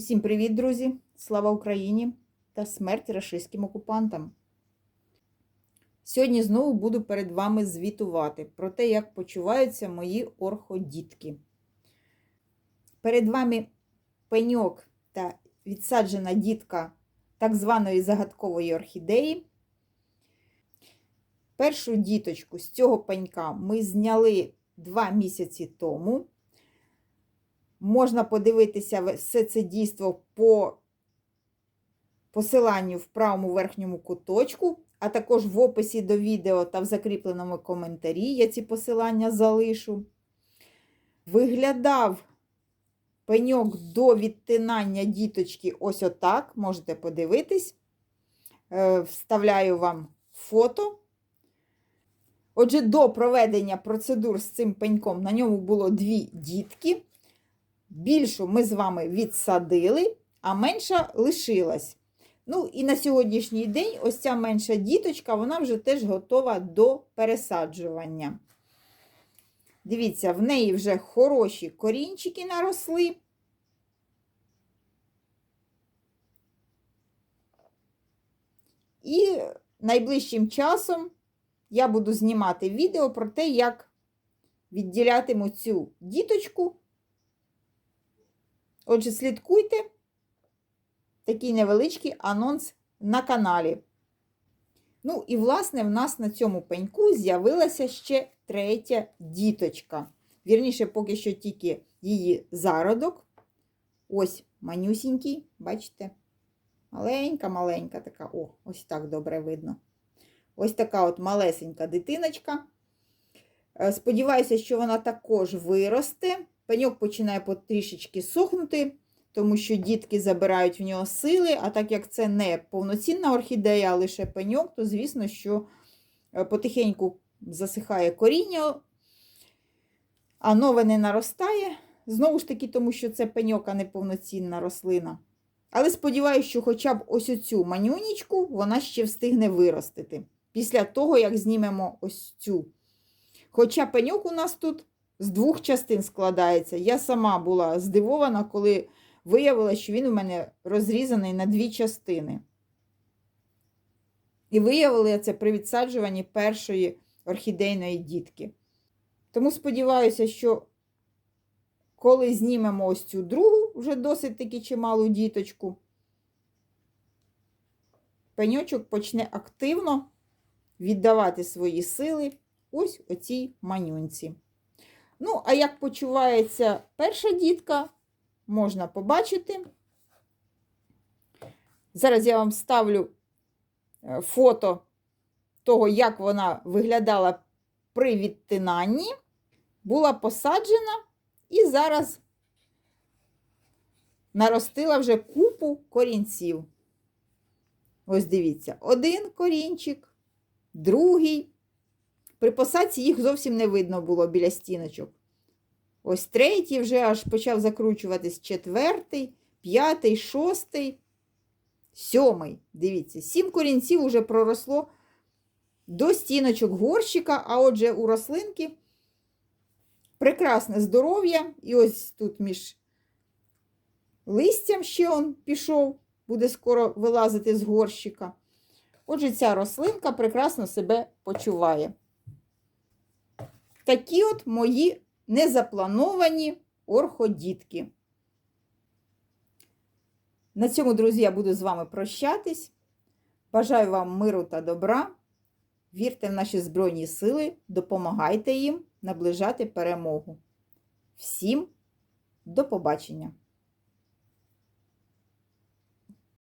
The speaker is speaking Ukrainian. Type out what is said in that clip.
Усім привіт, друзі! Слава Україні та смерть рашистським окупантам! Сьогодні знову буду перед вами звітувати про те, як почуваються мої орходітки. Перед вами пеньок та відсаджена дітка так званої загадкової орхідеї. Першу діточку з цього пенька ми зняли два місяці тому. Можна подивитися все це дійство по посиланню в правому верхньому куточку, а також в описі до відео та в закріпленому коментарі я ці посилання залишу. Виглядав пеньок до відтинання діточки ось отак, можете подивитись. Е, вставляю вам фото. Отже, до проведення процедур з цим пеньком на ньому було дві дітки. Більшу ми з вами відсадили, а менша лишилась. Ну, і на сьогоднішній день ось ця менша діточка, вона вже теж готова до пересаджування. Дивіться, в неї вже хороші корінчики наросли. І найближчим часом я буду знімати відео про те, як відділятиму цю діточку Отже, слідкуйте такий невеличкий анонс на каналі. Ну, і, власне, в нас на цьому пеньку з'явилася ще третя діточка. Вірніше, поки що тільки її зародок. Ось манюсінький, бачите? Маленька-маленька така, о, ось так добре видно. Ось така от малесенька дитиночка. Е, сподіваюся, що вона також виросте. Пеньок починає потрішечки сохнути, тому що дітки забирають в нього сили, а так як це не повноцінна орхідея, а лише пеньок, то, звісно, що е, потихеньку засихає коріння, а нове не наростає. Знову ж таки, тому що це пеньок, а не повноцінна рослина. Але сподіваюся, що хоча б ось оцю манюнічку вона ще встигне виростити. Після того, як знімемо ось цю. Хоча пеньок у нас тут з двох частин складається. Я сама була здивована, коли виявила, що він у мене розрізаний на дві частини. І виявила це при відсаджуванні першої орхідейної дітки. Тому сподіваюся, що коли знімемо ось цю другу, вже досить таки чималу діточку, пеньочок почне активно віддавати свої сили ось оцій манюнці. Ну, а як почувається перша дітка, можна побачити. Зараз я вам ставлю е, фото того, як вона виглядала при відтинанні. Була посаджена і зараз наростила вже купу корінців. Ось дивіться, один корінчик, другий. При посадці їх зовсім не видно було біля стіночок. Ось третій вже аж почав закручуватись четвертий, п'ятий, шостий, сьомий. Дивіться, сім корінців вже проросло до стіночок горщика, а отже, у рослинки прекрасне здоров'я. І ось тут між листям ще он пішов, буде скоро вилазити з горщика. Отже, ця рослинка прекрасно себе почуває. Такі от мої незаплановані орходітки. На цьому, друзі, я буду з вами прощатись. Бажаю вам миру та добра. Вірте в наші Збройні Сили, допомагайте їм наближати перемогу. Всім до побачення!